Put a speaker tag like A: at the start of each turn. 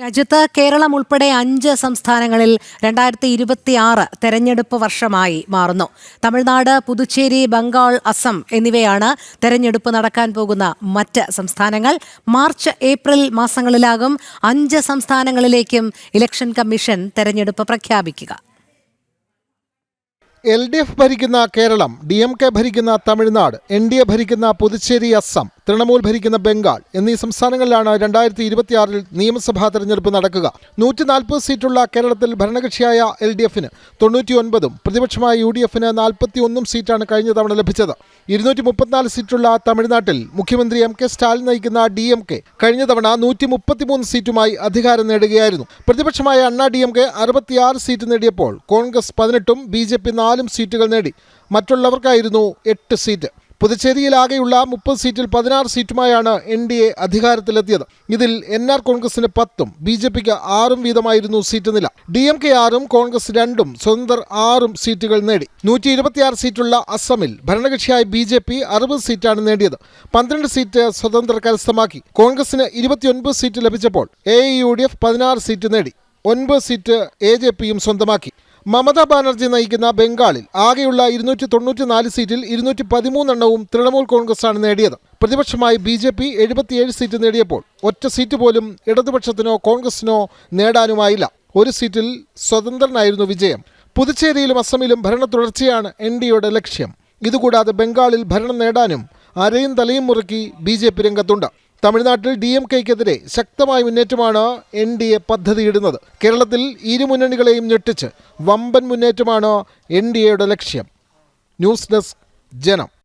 A: രാജ്യത്ത് കേരളം ഉൾപ്പെടെ അഞ്ച് സംസ്ഥാനങ്ങളിൽ രണ്ടായിരത്തി ഇരുപത്തി ആറ് തെരഞ്ഞെടുപ്പ് വർഷമായി മാറുന്നു. തമിഴ്നാട് പുതുച്ചേരി ബംഗാൾ അസം എന്നിവയാണ് തെരഞ്ഞെടുപ്പ് നടക്കാൻ പോകുന്ന മറ്റ് സംസ്ഥാനങ്ങൾ. മാർച്ച് ഏപ്രിൽ മാസങ്ങളിലാകും അഞ്ച് സംസ്ഥാനങ്ങളിലേക്കും ഇലക്ഷൻ കമ്മീഷൻ തെരഞ്ഞെടുപ്പ് പ്രഖ്യാപിക്കുക.
B: എൽ ഡി എഫ് ഭരിക്കുന്ന കേരളം ഡി എം കെ ഭരിക്കുന്ന തമിഴ്നാട് എൻ ഡി എ ഭരിക്കുന്ന പുതുച്ചേരി അസം തൃണമൂൽ ഭരിക്കുന്ന ബംഗാൾ എന്നീ സംസ്ഥാനങ്ങളിലാണ് രണ്ടായിരത്തി ഇരുപത്തിയാറിൽ നിയമസഭാ തെരഞ്ഞെടുപ്പ് നടക്കുക. നൂറ്റി നാൽപ്പത് സീറ്റുള്ള കേരളത്തിൽ ഭരണകക്ഷിയായ എൽ ഡി എഫിന് തൊണ്ണൂറ്റിയൊൻപതും പ്രതിപക്ഷമായ യു ഡി എഫിന് നാൽപ്പത്തിയൊന്നും സീറ്റാണ് കഴിഞ്ഞ തവണ ലഭിച്ചത്. ഇരുന്നൂറ്റി മുപ്പത്തിനാല് സീറ്റുള്ള തമിഴ്നാട്ടിൽ മുഖ്യമന്ത്രി എം കെ സ്റ്റാലിൻ നയിക്കുന്ന ഡി എം കെ കഴിഞ്ഞ തവണ നൂറ്റി മുപ്പത്തിമൂന്ന് സീറ്റുമായി അധികാരം നേടുകയായിരുന്നു. പ്രതിപക്ഷമായ അണ്ണാ ഡി എം കെ അറുപത്തിയാറ് സീറ്റ് നേടിയപ്പോൾ കോൺഗ്രസ് പതിനെട്ടും ബി ജെ പി നാലും സീറ്റുകൾ നേടി. മറ്റുള്ളവർക്കായിരുന്നു എട്ട് സീറ്റ്. പുതുച്ചേരിയിലാകെയുള്ള മുപ്പത് സീറ്റിൽ പതിനാറ് സീറ്റുമായാണ് എൻ ഡി എ അധികാരത്തിലെത്തിയത്. ഇതിൽ എൻ ആർ കോൺഗ്രസിന് പത്തും ബി ജെ പിക്ക് ആറും വീതമായിരുന്നു സീറ്റ് നില. ഡി എം കെ ആറും കോൺഗ്രസ് രണ്ടും സ്വതന്ത്രർ ആറും സീറ്റുകൾ നേടി. നൂറ്റി ഇരുപത്തിയാറ് സീറ്റുള്ള അസമിൽ ഭരണകക്ഷിയായ ബി ജെ പി അറുപത് സീറ്റാണ് നേടിയത്. പന്ത്രണ്ട് സീറ്റ് സ്വതന്ത്ര കരസ്ഥമാക്കി. കോൺഗ്രസിന് ഇരുപത്തിയൊൻപത് സീറ്റ് ലഭിച്ചപ്പോൾ എ യു ഡി എഫ് പതിനാറ് സീറ്റ് നേടി. ഒൻപത് സീറ്റ് എ ജെ പിയും സ്വന്തമാക്കി. മമതാ ബാനർജി നയിക്കുന്ന ബംഗാളിൽ ആകെയുള്ള ഇരുന്നൂറ്റി തൊണ്ണൂറ്റി നാല് സീറ്റിൽ ഇരുന്നൂറ്റി പതിമൂന്നെണ്ണവും തൃണമൂൽ കോൺഗ്രസാണ് നേടിയത്. പ്രതിപക്ഷമായി ബി ജെ പി എഴുപത്തിയേഴ് സീറ്റ് നേടിയപ്പോൾ ഒറ്റ സീറ്റ് പോലും ഇടതുപക്ഷത്തിനോ കോൺഗ്രസിനോ നേടാനുമായില്ല. ഒരു സീറ്റിൽ സ്വതന്ത്രനായിരുന്നു വിജയം. പുതുച്ചേരിയിലും അസമിലും ഭരണ തുടർച്ചയാണ് എൻ ഡിയുടെ ലക്ഷ്യം. ഇതുകൂടാതെ ബംഗാളിൽ ഭരണം നേടാനും അരയും തലയും മുറുക്കി ബി ജെ പി രംഗത്തുണ്ട്. തമിഴ്നാട്ടിൽ ഡി എം കെക്കെതിരെ ശക്തമായ മുന്നേറ്റമാണ് എൻ ഡി എ പദ്ധതിയിടുന്നത്. കേരളത്തിൽ ഇരുമുന്നണികളെയും ഞെട്ടിച്ച് വമ്പൻ മുന്നേറ്റമാണ് എൻ ഡി എയുടെ ലക്ഷ്യം. ന്യൂസ് ഡെസ്ക് ജനം.